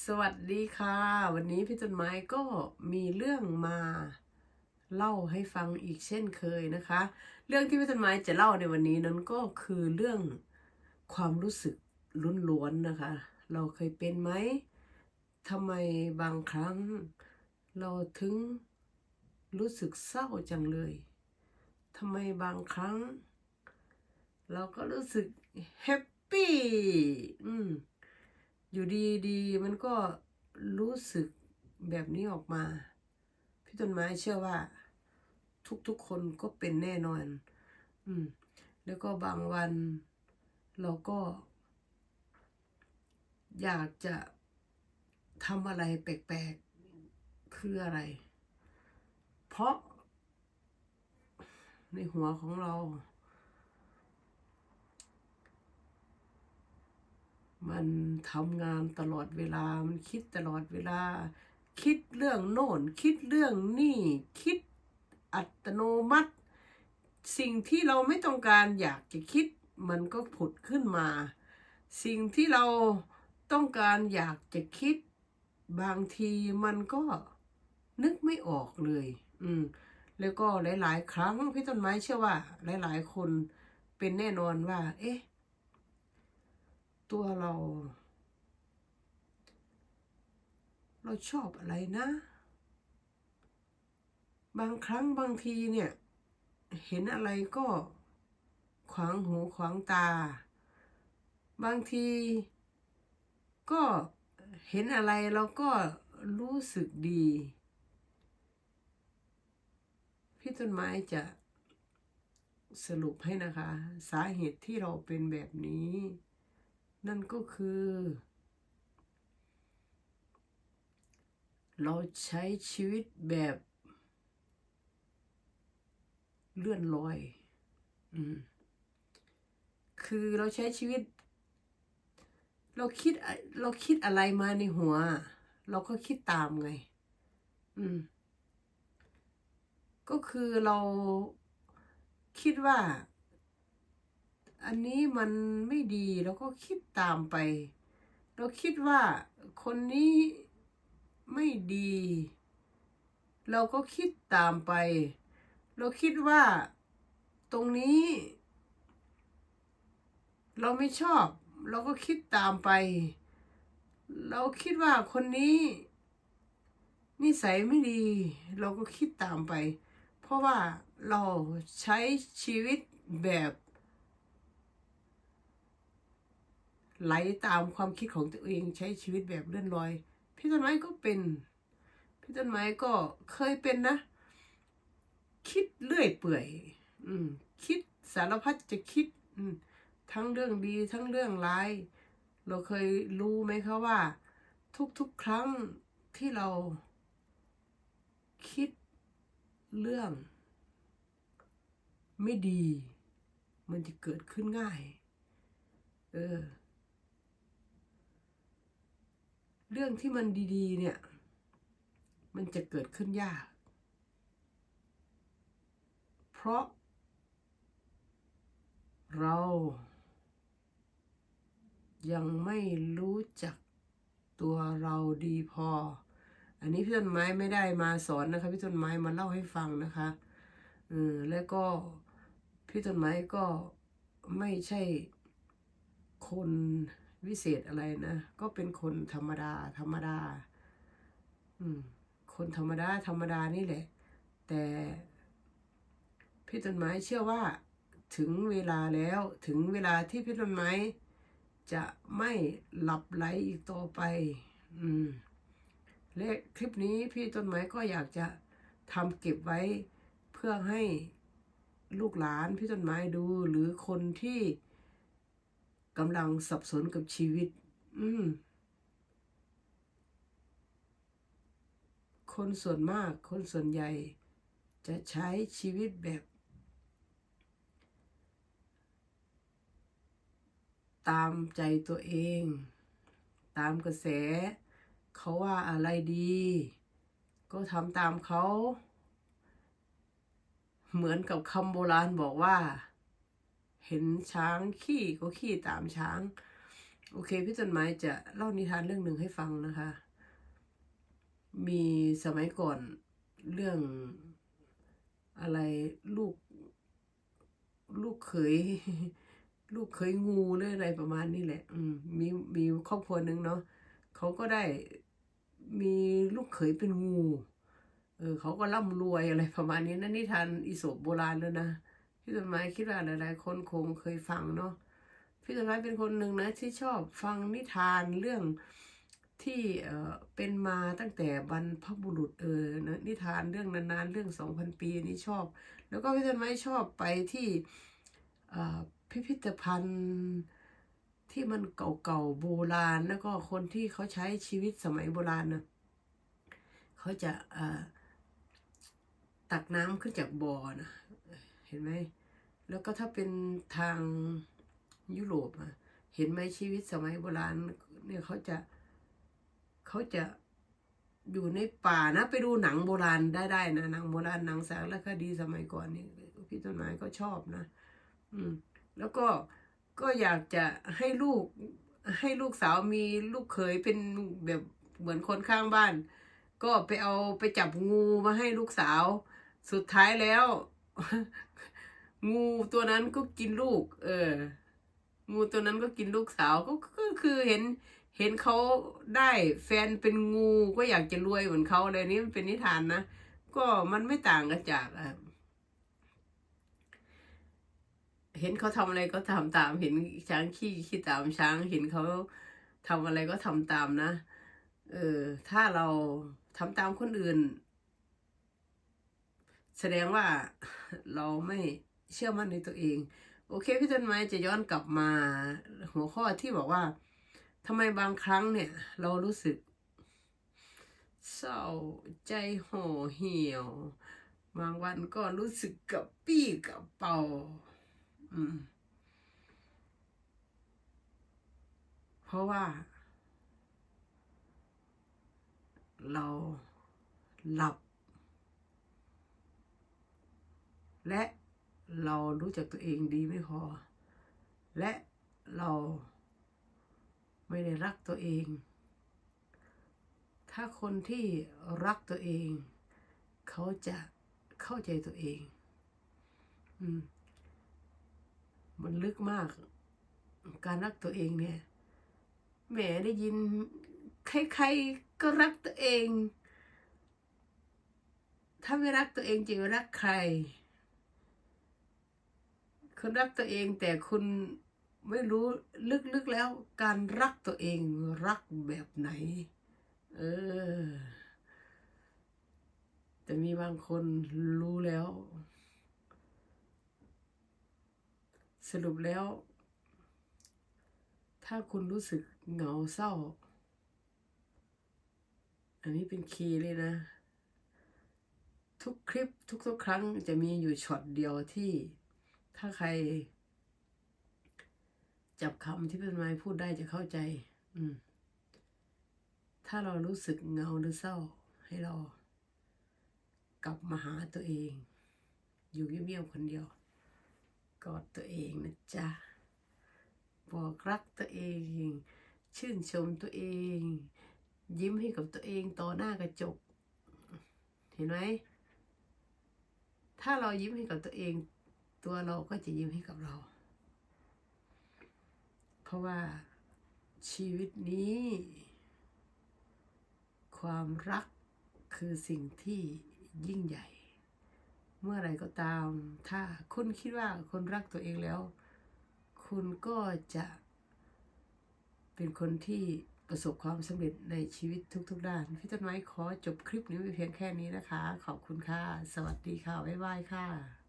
สวัสดีค่ะ วันนี้พี่ต้นไม้ก็มีเรื่องมาเล่าให้ฟังอีกเช่นเคยนะคะ เรื่องที่พี่ต้นไม้จะเล่าในวันนี้นั้นก็คือเรื่องความรู้สึกล้วนนะคะ เราเคยเป็นไหมทำไมบางครั้ง เราถึงรู้สึกเศร้าจังเลยทำไมบางครั้ง เราก็รู้สึกแฮปปี้อืม อยู่ดีๆมันก็รู้สึกแบบนี้ออกมา พี่ต้นไม้เชื่อว่า ทุกๆคนก็เป็นแน่นอน อืม แล้วก็บางวัน เราก็ อยากจะทำอะไรแปลกๆคืออะไร เพราะ ในหัวของเรา มันทำงานตลอดเวลา มันคิดตลอดเวลา คิดเรื่องโน่น คิดเรื่องนี่ คิดอัตโนมัติ สิ่งที่เราไม่ต้องการอยากจะคิด มันก็ผุดขึ้นมา สิ่งที่เราต้องการอยากจะคิด บางทีมันก็นึกไม่ออกเลย อืม แล้วก็หลาย ๆ ครั้งพี่ต้นไม้เชื่อว่า หลาย ๆ คนเป็นแน่นอนว่า เอ๊ะ ตัวเรา เราชอบอะไรนะ บางครั้งบางทีเนี่ย เห็นอะไรก็ขวางหูขวางตา บางที ก็เห็นอะไรเราก็รู้สึกดี พี่ต้นไม้จะสรุปให้นะคะ สาเหตุที่เราเป็นแบบนี้ นั่นก็คือ เราใช้ชีวิตแบบเลื่อนลอยอืมคือเราใช้ชีวิต เราคิด เราคิดอะไรมาในหัว เราก็คิดตามไง อืม ก็คือเราคิดว่า อันนี้มันไม่ดีเราก็คิดตามไป เราคิดว่าคนนี้ไม่ดี เราก็คิดตามไป เราคิดว่าตรงนี้ เราไม่ชอบ เราก็คิดตามไป เราคิดว่าคนนี้ นิสัยไม่ดี เราก็คิดตามไป เพราะว่าเราใช้ชีวิตแบบ ไหลตามความคิดของตัวเองใช้ชีวิตแบบเลื่อนลอย พี่ต้นไม้ก็เป็น พี่ต้นไม้ก็เคยเป็นนะ คิดเรื่อยเปื่อย อืม คิดสารพัดจะคิด อืม ทั้งเรื่องดีทั้งเรื่องร้าย เราเคยรู้ไหมคะว่า ทุกๆครั้งที่เรา คิดเรื่อง ไม่ดี มันจะเกิดขึ้นง่าย เออ เรื่องที่มันดีๆ เนี่ย มันจะเกิดขึ้นยาก เพราะ เรา ยังไม่รู้จักตัวเราดีพอ อันนี้พี่ต้นไม้ไม่ได้มาสอนนะคะพี่ต้นไม้มาเล่าให้ฟังนะคะเออแล้วก็พี่ต้นไม้ก็ไม่ใช่คน วิเศษอะไรนะ ก็เป็นคนธรรมดา ธรรมดา อืม คนธรรมดา ธรรมดานี่แหละ แต่พี่ต้นไม้เชื่อว่า ถึงเวลาแล้วถึงเวลาที่พี่ต้นไม้ จะไม่หลับไหลอีกต่อไป อืมและคลิปนี้พี่ต้นไม้ก็อยากจะทำเก็บไว้เพื่อให้ลูกหลานพี่ต้นไม้ดูหรือคนที่ กำลังสับสนกับชีวิต อืม คนส่วนมาก คนส่วนใหญ่ จะใช้ชีวิตแบบ ตามใจตัวเอง ตามกระแส เขาว่าอะไรดี ก็ทำตามเขา เหมือนกับคำโบราณบอกว่า เห็นช้างขี่ก็ขี่ตามช้าง โอเค พี่ต้นไม้จะเล่านิทานเรื่องหนึ่งให้ฟังนะคะ มีสมัยก่อนเรื่องอะไรลูก ลูกเขยลูกเขยงูหรืออะไรประมาณนี้แหละ อืมมีมีครอบครัวหนึ่งเนาะเขาก็ได้มีลูกเขยเป็นงู เออเขาก็ร่ำรวยอะไรประมาณนี้นั่นนิทานอีสปโบราณแล้วนะ พี่ต้นไม้คิดว่าหลายๆ คนคงเคยฟังเนาะพี่ต้นไม้เป็นคนหนึ่งนะที่ชอบฟังนิทานเรื่องที่เออเป็นมาตั้งแต่บรรพบุรุษเออนะนิทานเรื่องนานๆเรื่องสองพันปีนี่ชอบ แล้วก็พี่ต้นไม้ชอบไปที่พิพิธภัณฑ์ที่มันเก่าๆโบราณ แล้วก็คนที่เขาใช้ชีวิตสมัยโบราณนะเขาจะตักน้ำขึ้นจากบ่อนะ ห็นไหม แล้วก็ถ้าเป็นทางยุโรปอะเห็นไหมชีวิตสมัยโบราณเนี่ยเขาจะเขาจะอยู่ในป่านะ ไปดูหนังโบราณได้ได้นะหนังโบราณหนังสารคดีสมัยก่อนนี่พี่ต้นไม้ก็ชอบนะ อืม แล้วก็ก็อยากจะให้ลูกให้ลูกสาวมีลูกเขยเป็นแบบเหมือนคนข้างบ้าน ก็ไปเอาไปจับงูมาให้ลูกสาว สุดท้ายแล้ว งูตัวนั้นก็กินลูก เออ งูตัวนั้นก็กินลูกสาวก็ก็คือเห็น เห็นเขาได้แฟนเป็นงูก็อยากจะรวยเหมือนเขาเลยนี่มันเป็นนิทานนะก็มันไม่ต่างกันจากอะเห็นเขาทำอะไรก็ทำตาม เห็นช้างขี้ขี้ตามช้าง เห็นเขาทำอะไรก็ทำตามนะ เออ ถ้าเราทำตามคนอื่น แสดงว่าเราไม่เชื่อมั่นในตัวเอง โอเคพี่ต้นไม้จะย้อนกลับมาหัวข้อที่บอกว่าทำไมบางครั้งเนี่ย เรารู้สึกเศร้าใจห่อเหี่ยว บางวันก็รู้สึกกับปี้กับเป่า อืม เพราะว่า เราหลับ และเรารู้จักตัวเองดีไม่พอ และเราไม่ได้รักตัวเอง ถ้าคนที่รักตัวเอง เขาจะเข้าใจตัวเอง อืม มันลึกมาก การรักตัวเองเนี่ย แหมได้ยินใครๆก็รักตัวเอง ถ้าไม่รักตัวเองจะรักใคร คุณรักตัวเองแต่คุณไม่รู้ลึกๆแล้วการรักตัวเองรักแบบไหน เออ แต่มีบางคนรู้แล้ว สรุปแล้ว ถ้าคุณรู้สึกเหงาเศร้า อันนี้เป็นคีย์เลยนะ ทุกคลิปทุกๆครั้งจะมีอยู่ช็อตเดียวที่ ถ้าใคร จับคำที่เป็นไม้พูดได้จะเข้าใจ อืม ถ้าเรารู้สึกเงาหรือเศร้า ให้เรา กลับมาหาตัวเอง อยู่เงียบๆคนเดียว กอดตัวเองนะจ๊ะ บอกรักตัวเอง ชื่นชมตัวเอง ยิ้มให้กับตัวเองต่อหน้ากระจก เห็นไหมถ้าเรายิ้มให้กับตัวเอง ตัวเราก็จะยิ้มให้กับเรา เพราะว่าชีวิตนี้ ความรักคือสิ่งที่ยิ่งใหญ่ เมื่อไรก็ตาม ถ้าคุณคิดว่าคุณรักตัวเองแล้ว คุณก็จะเป็นคนที่ประสบความสำเร็จในชีวิตทุก ๆ ด้าน พี่ต้นไม้ขอจบคลิปนี้ไว้เพียงแค่นี้นะคะ ขอบคุณค่ะ สวัสดีค่ะ บ๊ายบายค่ะ